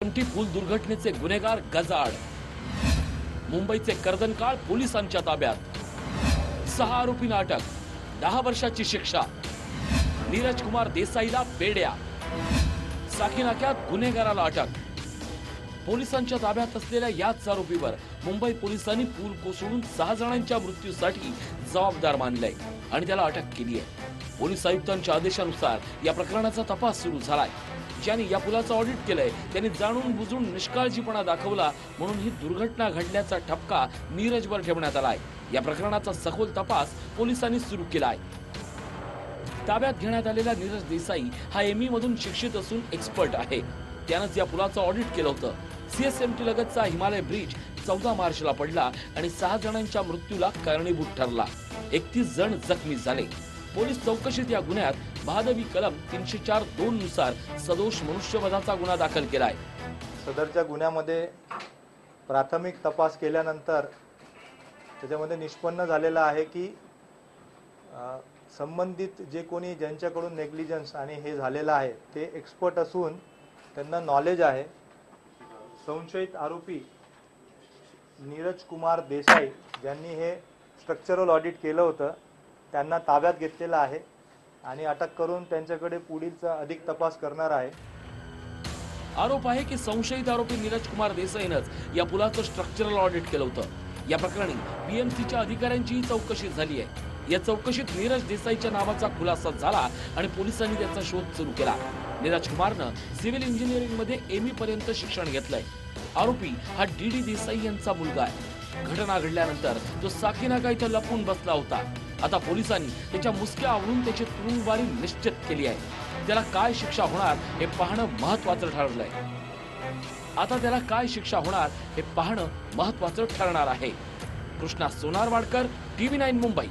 पूल दुर्घटनेचे गुन्हेगार गजाड मुंबईचे कर्दनकाळ पोलिसांच्या ताब्यात. सहा आरोपींना अटक दहा वर्षाची शिक्षा. नीरज कुमार देसाईला बेड्या. साखीनाक्यात गुन्हेगाराला अटक. पोलिसांच्या ताब्यात असलेल्या याच आरोपीवर मुंबई पोलिसांनी पूल कोसळून सहा जणांच्या मृत्यूसाठी जबाबदार मानलंय आणि त्याला अटक केली आहे पोलीस आयुक्तांच्या आदेशानुसार या प्रकरणाचा तपास सुरू झालाय. ज्यांनी या पुलाचं ऑडिट केलंय त्यांनी जाणून बुजून निष्काळजीपणा दाखवला म्हणून ही दुर्घटना घडल्याचा ठपका नीरजवर ठेवण्यात आलाय. या प्रकरणाचा सखोल तपास पोलिसांनी सुरू केला आहे ताब्यात घेण्यात आलेला नीरज देसाई हा एमई मधून शिक्षित असून एक्सपर्ट आहे. त्यानंच या पुलाचं ऑडिट केलं होतं. सीएसएमटी लगतचा हिमालय ब्रिज चौदा मार्चला पडला आणि सहा जणांच्या मृत्यूला कारणीभूत ठरला. एकतीस जण जखमी झाले. पोलीस चौकशीत या गुन्ह्यात महादवी कलम तीनशे चार दोन नुसार सदोष मनुष्यवधाचा गुन्हा दाखल केलाय. सदरच्या गुन्ह्यामध्ये प्राथमिक तपास केल्यानंतर त्याच्यामध्ये निष्पन्न झालेलं आहे की संबंधित जे कोणी ज्यांच्याकडून नेग्लिजन्स आणि हे झालेलं आहे ते एक्सपर्ट असून त्यांना नॉलेज आहे. संशयित आरोपी नीरज कुमार देसाई ज्यांनी हे स्ट्रक्चरल ऑडिट केलं होतं. त्यांना ताब्यात घेतलेलं आहे आणि अटक करून त्यांच्याकडे पुढीलचा अधिक तपास करणार आहे. आरोप आहे की संशयित आरोपी नीरज कुमार देसाईनंच या पुलाचं स्ट्रक्चरल ऑडिट केलं होतं. या प्रकरणी बीएमसीच्या अधिकाऱ्यांचीही चौकशी झाली आहे. या चौकशीत नीरज देसाईच्या नावाचा खुलासा झाला आणि पोलिसांनी त्याचा शोध सुरू केला. नीरज कुमारनं सिव्हिल इंजिनिअरिंगमध्ये ई पर्यंत शिक्षण घेतलंय. आरोपी हा डी डी देसाई यांचा मुलगा आहे. घटना घडल्यानंतर तो साकीनाका इथं लपून बसला होता. आता पोलिसांनी त्याच्या मुसक्या आवळून त्याची तुरुंगवारी निश्चित केली आहे. त्याला काय शिक्षा होणार हे पाहणं महत्वाचं ठरलंय. आता त्याला काय शिक्षा होणार हे पाहणं महत्वाचं ठरणार आहे. Krishna Sonarwadkar TV nine Mumbai.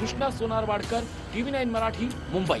Krishna Sonarwadkar TV nine Marathi Mumbai.